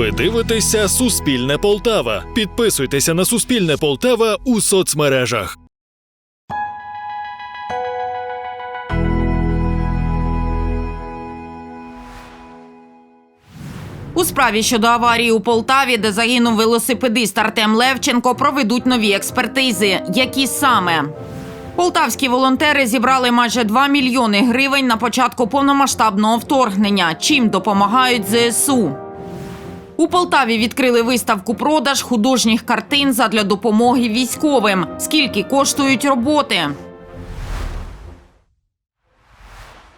Ви дивитеся Суспільне Полтава. Підписуйтеся на Суспільне Полтава у соцмережах. У справі щодо аварії у Полтаві, де загинув велосипедист Артем Левченко, проведуть нові експертизи. Які саме? Полтавські волонтери зібрали майже 2 мільйони гривень на початку повномасштабного вторгнення. Чим допомагають ЗСУ? У Полтаві відкрили виставку продаж художніх картин задля допомоги військовим. Скільки коштують роботи?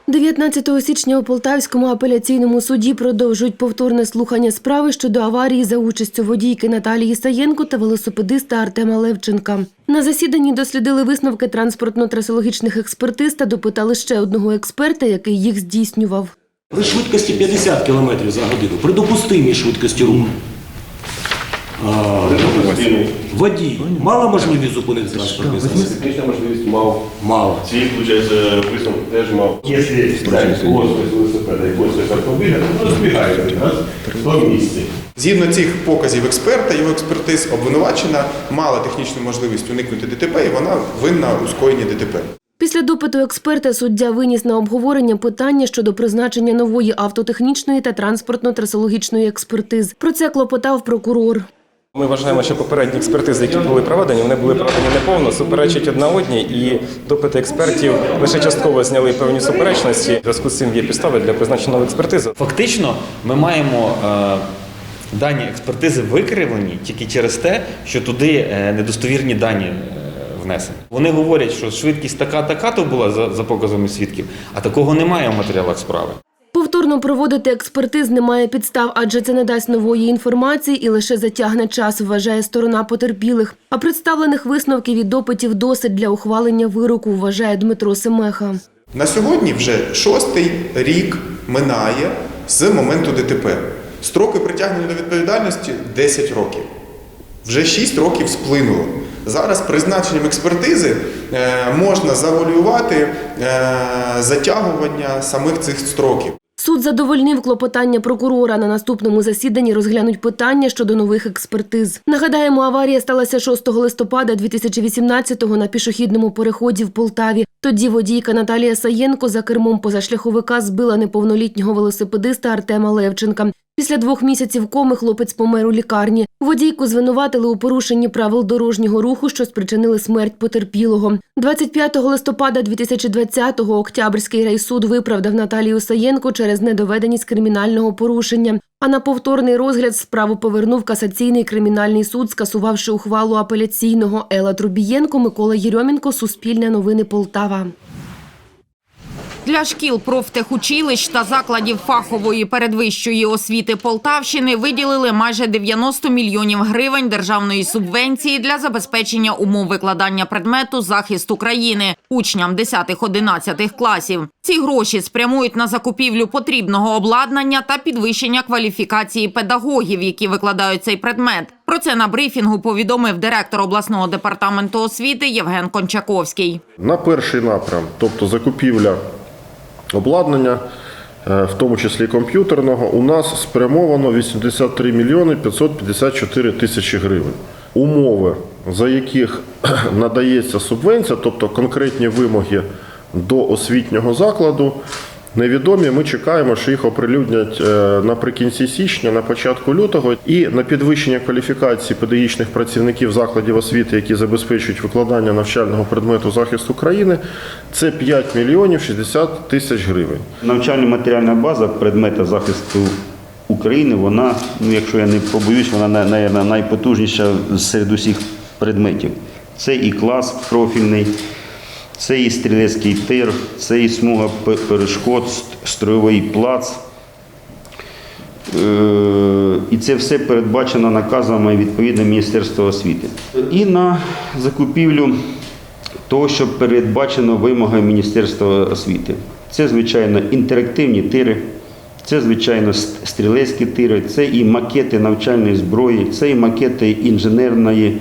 19 січня у Полтавському апеляційному суді продовжують повторне слухання справи щодо аварії за участю водійки Наталії Саєнко та велосипедиста Артема Левченка. На засіданні дослідили висновки транспортно-трасологічних експертиз та допитали ще одного експерта, який їх здійснював. При швидкості 50 км за годину, при допустимій швидкості руху. Водій мала можливість зупинити транспортний засіб? Технічна можливість мав. Мало. Ці, виходить, висновки теж мав. Якщо когось велосипеда, якогось автомобіля, то збігають якраз в тому місці. Згідно цих показів експерта, його експертиз, обвинувачена мала технічну можливість уникнути ДТП, і вона винна у скоєнні ДТП. Після допиту експерта суддя виніс на обговорення питання щодо призначення нової автотехнічної та транспортно-трасологічної експертиз. Про це клопотав прокурор. Ми вважаємо, що попередні експертизи, які були проведені, вони були проведені неповно, суперечать одна одній, і допити експертів лише частково зняли певні суперечності. В зв'язку з цим є підстави для призначення нової експертизи. Фактично, ми маємо е, дані експертизи викривлені тільки через те, що туди е, недостовірні дані е, внесені. Вони говорять, що швидкість така така то була за, за показами свідків, а такого немає в матеріалах справи. Повторно проводити експертиз немає підстав, адже це не дасть нової інформації і лише затягне час, вважає сторона потерпілих. А представлених висновків і допитів досить для ухвалення вироку, вважає Дмитро Семеха. На сьогодні вже шостий рік минає з моменту ДТП. Строки притягнення до відповідальності 10 років. Вже 6 років сплинуло. Зараз призначенням експертизи е, можна завуалювати е, затягування самих цих строків. Суд задовольнив клопотання прокурора. На наступному засіданні розглянуть питання щодо нових експертиз. Нагадаємо, аварія сталася 6 листопада 2018-го на пішохідному переході в Полтаві. Тоді водійка Наталія Саєнко за кермом позашляховика збила неповнолітнього велосипедиста Артема Левченка. Після двох місяців коми хлопець помер у лікарні. Водійку звинуватили у порушенні правил дорожнього руху, що спричинили смерть потерпілого. 25 листопада 2020-го Октябрьський райсуд виправдав Наталію Саєнко через недоведеність кримінального порушення. А на повторний розгляд справу повернув касаційний кримінальний суд, скасувавши ухвалу апеляційного Ела Трубієнко, Микола Єрьомінко, Суспільне новини Полтава. Для шкіл профтехучилищ та закладів фахової передвищої освіти Полтавщини виділили майже 90 мільйонів гривень державної субвенції для забезпечення умов викладання предмету захист України учням 10-11 класів. Ці гроші спрямують на закупівлю потрібного обладнання та підвищення кваліфікації педагогів, які викладають цей предмет. Про це на брифінгу повідомив директор обласного департаменту освіти Євген Кончаковський. На перший напрям, тобто закупівля обладнання, е, в тому числі комп'ютерного, у нас спрямовано 83 мільйони 554 тисячі гривень. Умови, за яких надається субвенція, тобто конкретні вимоги до освітнього закладу, невідомі. Ми чекаємо, що їх оприлюднять е, наприкінці січня, на початку лютого. І на підвищення кваліфікації педагогічних працівників закладів освіти, які забезпечують викладання навчального предмету захист України, це 5 мільйонів 60 тисяч гривень. Навчальна матеріальна база предмета захисту України, вона, ну якщо я не побоюсь, вона на- найпотужніша серед усіх предметів. Це і клас профільний, це і стрілецький тир, це і смуга перешкод, ст- строєвий плац. Е, І це все передбачено наказами відповідно Міністерства освіти. І на закупівлю того, що передбачено вимогами Міністерства освіти. Це, звичайно, інтерактивні тири, це, звичайно, стрілецькі тири, це і макети навчальної зброї, це і макети інженерної,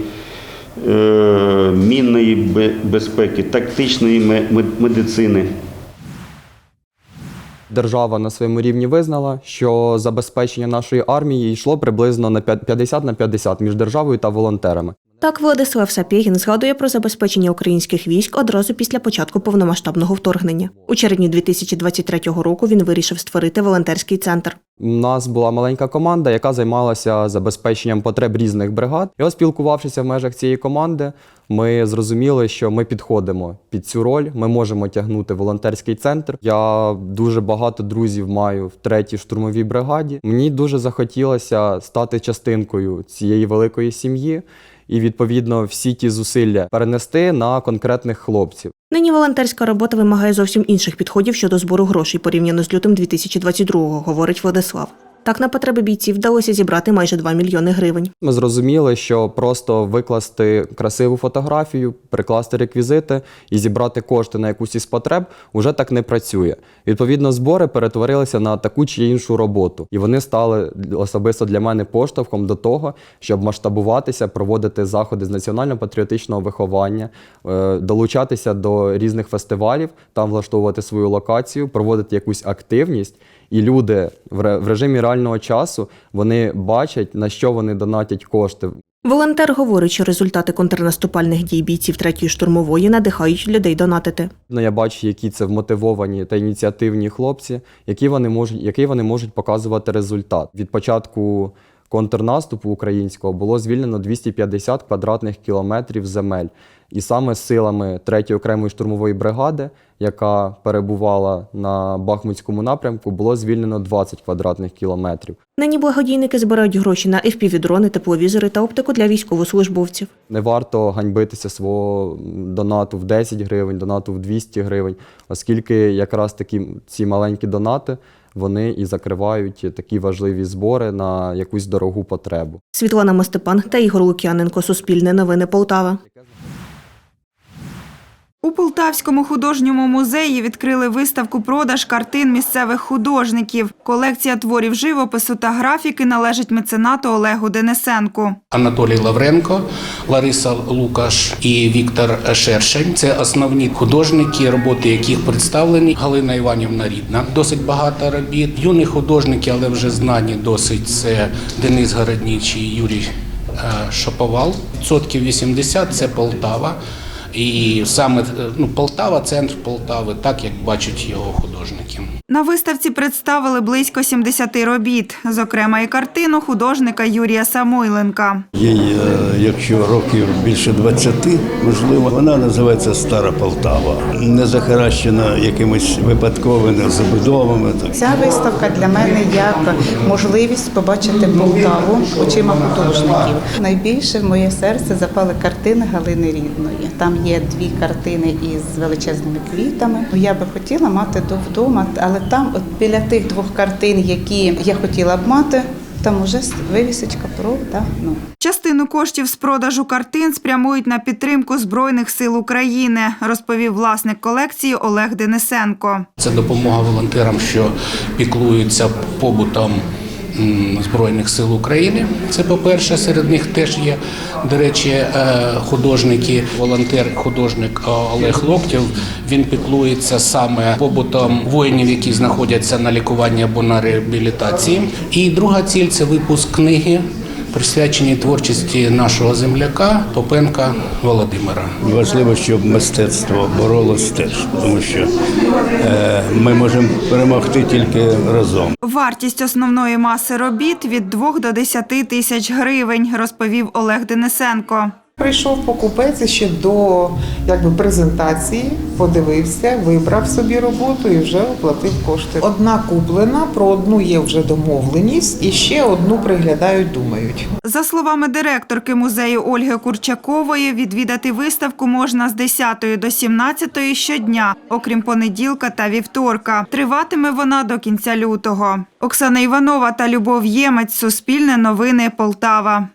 мінної безпеки, тактичної ме- медицини. Держава на своєму рівні визнала, що забезпечення нашої армії йшло приблизно на п'ят- 50 на 50 між державою та волонтерами. Так Владислав Сапєгін згадує про забезпечення українських військ одразу після початку повномасштабного вторгнення. У червні 2023 року він вирішив створити волонтерський центр. У нас була маленька команда, яка займалася забезпеченням потреб різних бригад. І от спілкувавшися в межах цієї команди, ми зрозуміли, що ми підходимо під цю роль. Ми можемо тягнути волонтерський центр. Я дуже багато друзів маю в третій штурмовій бригаді. Мені дуже захотілося стати частинкою цієї великої сім'ї. І відповідно всі ті зусилля перенести на конкретних хлопців. Нині волонтерська робота вимагає зовсім інших підходів щодо збору грошей порівняно з лютим 2022-го, говорить Владислав. Так на потреби бійців вдалося зібрати майже 2 мільйони гривень. Ми зрозуміли, що просто викласти красиву фотографію, прикласти реквізити і зібрати кошти на якусь із потреб уже так не працює. Відповідно, збори перетворилися на таку чи іншу роботу, і вони стали особисто для мене поштовхом до того, щоб масштабуватися, проводити заходи з національно-патріотичного виховання, е, долучатися до різних фестивалів, там влаштовувати свою локацію, проводити якусь активність. І люди в режимі реального часу вони бачать, на що вони донатять кошти. Волонтер говорить, що результати контрнаступальних дій бійців третьої штурмової надихають людей донатити. Ну, я бачу, які це вмотивовані та ініціативні хлопці, які вони можуть, який вони можуть показувати результат. Від початку контрнаступу українського було звільнено 250 квадратних кілометрів земель. І саме силами 3-ї окремої штурмової бригади, яка перебувала на Бахмутському напрямку, було звільнено 20 квадратних кілометрів. Нині благодійники збирають гроші на FPV-дрони, тепловізори та оптику для військовослужбовців. Не варто ганьбитися свого донату в 10 гривень, донату в 200 гривень, оскільки якраз такі ці маленькі донати вони і закривають такі важливі збори на якусь дорогу потребу. Світлана Мостепан та Ігор Лук'яненко. Суспільне новини Полтава. У Полтавському художньому музеї відкрили виставку продаж картин місцевих художників. Колекція творів живопису та графіки належить меценату Олегу Денисенку. Анатолій Лавренко, Лариса Лукаш і Віктор Шершень це основні художники, роботи яких представлені. Галина Іванівна Рідна. Досить багато робіт. Юні художники, але вже знані досить. Це Денис Городнічий, Юрій е, Шаповал. Відсотків 80 – це Полтава. І саме е, ну, Полтава, центр Полтави, так як бачать його художники. На виставці представили близько 70 робіт, зокрема і картину художника Юрія Самойленка. Їй, е, якщо років більше 20, можливо, вона називається Стара Полтава, не захаращена якимись випадковими забудовами. Ця виставка для мене як можливість побачити Полтаву очима художників. Найбільше в моє серце запали картини Галини Рідної. Там є дві картини із величезними квітами. Я би хотіла мати до вдома, але там, от біля тих двох картин, які я хотіла б мати, там уже вивісочка про давно. Частину коштів з продажу картин спрямують на підтримку Збройних сил України, розповів власник колекції Олег Денисенко. Це допомога волонтерам, що піклуються побутом Збройних сил України. Це по-перше, серед них теж є, до речі, е, художники, волонтер, художник е, Олег Локтєв. Він піклується саме побутом воїнів, які знаходяться на лікуванні або на реабілітації. І друга ціль це випуск книги. Присвячені творчості нашого земляка Попенка Володимира. Важливо, щоб мистецтво боролось теж, тому що е, ми можемо перемогти тільки разом. Вартість основної маси робіт від 2 до 10 тисяч гривень, розповів Олег Денисенко. Прийшов покупець ще до якби, презентації, подивився, вибрав собі роботу і вже оплатив кошти. Одна куплена, про одну є вже домовленість, і ще одну приглядають, думають. За словами директорки музею Ольги Курчакової, відвідати виставку можна з 10 до 17 щодня, окрім понеділка та вівторка. Триватиме вона до кінця лютого. Оксана Іванова та Любов Ємець. Суспільне новини Полтава.